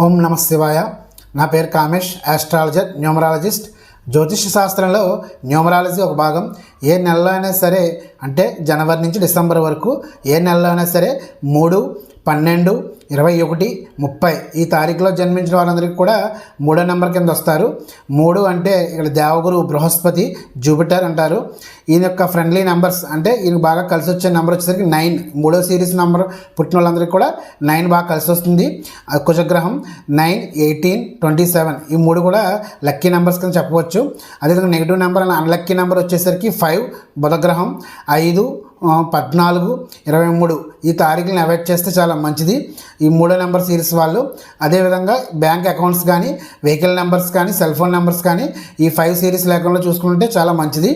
ఓం నమ శివాయ. నా పేరు కామేష్ ఆస్ట్రాలజర్ న్యూమరాలజిస్ట్ జ్యోతిష శాస్త్రంలో న్యూమరాలజీ ఒక భాగం. ఏ నెలలో అయినా సరే అంటే జనవరి నుంచి డిసెంబర్ వరకు ఏ నెలలో అయినా సరే మూడు పన్నెండు ఇరవై ఒకటి ముప్పై ఈ తారీఖులో జన్మించిన వారందరికీ కూడా మూడో నెంబర్ కింద వస్తారు. మూడు అంటే ఇక్కడ దేవగురు బృహస్పతి జూపిటర్ అంటారు. ఈయన యొక్క ఫ్రెండ్లీ నెంబర్స్ అంటే ఈయన బాగా కలిసి వచ్చే నెంబర్ వచ్చేసరికి నైన్. మూడో సిరీస్ నెంబర్ పుట్టిన వాళ్ళందరికీ కూడా నైన్ బాగా కలిసి వస్తుంది. కుజగ్రహం నైన్ ఎయిటీన్ ట్వంటీ సెవెన్. ఈ మూడు కూడా లక్కీ నెంబర్స్ కింద చెప్పవచ్చు. అదేవిధంగా negative number and unlucky number వచ్చేసరికి ఫైవ్ బుధగ్రహం. ఐదు పద్నాలుగు ఇరవై మూడు. ఈ తారీఖులను అవాయిడ్ చేస్తే చాలా మంచిది. ఈ మూడో నెంబర్ సిరీస్ వాళ్ళు అదేవిధంగా బ్యాంక్ అకౌంట్స్ కానీ వెహికల్ నెంబర్స్ కానీ సెల్ ఫోన్ నెంబర్స్ కానీ ఈ ఫైవ్ సిరీస్ లేకుండా చూసుకుంటే చాలా మంచిది.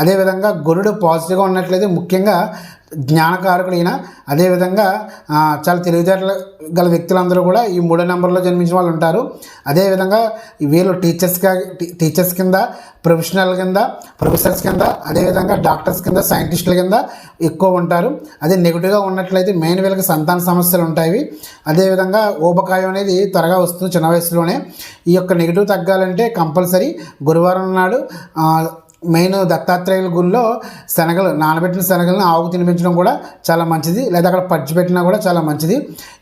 అదేవిధంగా గురుడు పాజిటివ్గా ఉన్నట్లయితే ముఖ్యంగా జ్ఞానకారకుడు ఈయన అదేవిధంగా చాలా తెలివితేటలు గల వ్యక్తులందరూ కూడా ఈ మూడో నెంబర్లో జన్మించిన వాళ్ళు ఉంటారు. అదేవిధంగా వీళ్ళు టీచర్స్గా టీచర్స్ కింద ప్రొఫెషనల్ కింద ప్రొఫెసర్స్ కింద అదేవిధంగా డాక్టర్స్ కింద సైంటిస్టుల కింద ఎక్కువ ఉంటారు. అదే నెగిటివ్గా ఉన్నట్లయితే మెయిన్ వీళ్ళకి సంతాన సమస్యలు ఉంటాయి. అదేవిధంగా ఊబకాయం అనేది త్వరగా వస్తుంది చిన్న వయసులోనే. ఈ యొక్క నెగిటివ్ తగ్గాలంటే కంపల్సరీ గురువారం నాడు మెయిన్ దత్తాత్రేయుల గుళ్ళో శనగలు నానబెట్టిన శనగలను ఆవుకు తినిపించడం కూడా చాలా మంచిది. లేదా అక్కడ పచ్చి పెట్టినా కూడా చాలా మంచిది.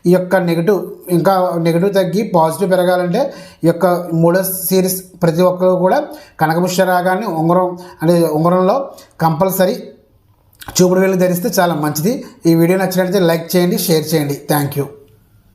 ఈ యొక్క నెగిటివ్ ఇంకా నెగిటివ్ తగ్గి పాజిటివ్ పెరగాలంటే ఈ యొక్క మూడో సిరీస్ ప్రతి ఒక్కరు కూడా కనకపుష్య రాగాన్ని ఉంగరం అనే ఉంగరంలో కంపల్సరీ చూపుడు వేలు ధరిస్తే చాలా మంచిది. ఈ వీడియో నచ్చినట్లయితే లైక్ చేయండి షేర్ చేయండి. Thank you.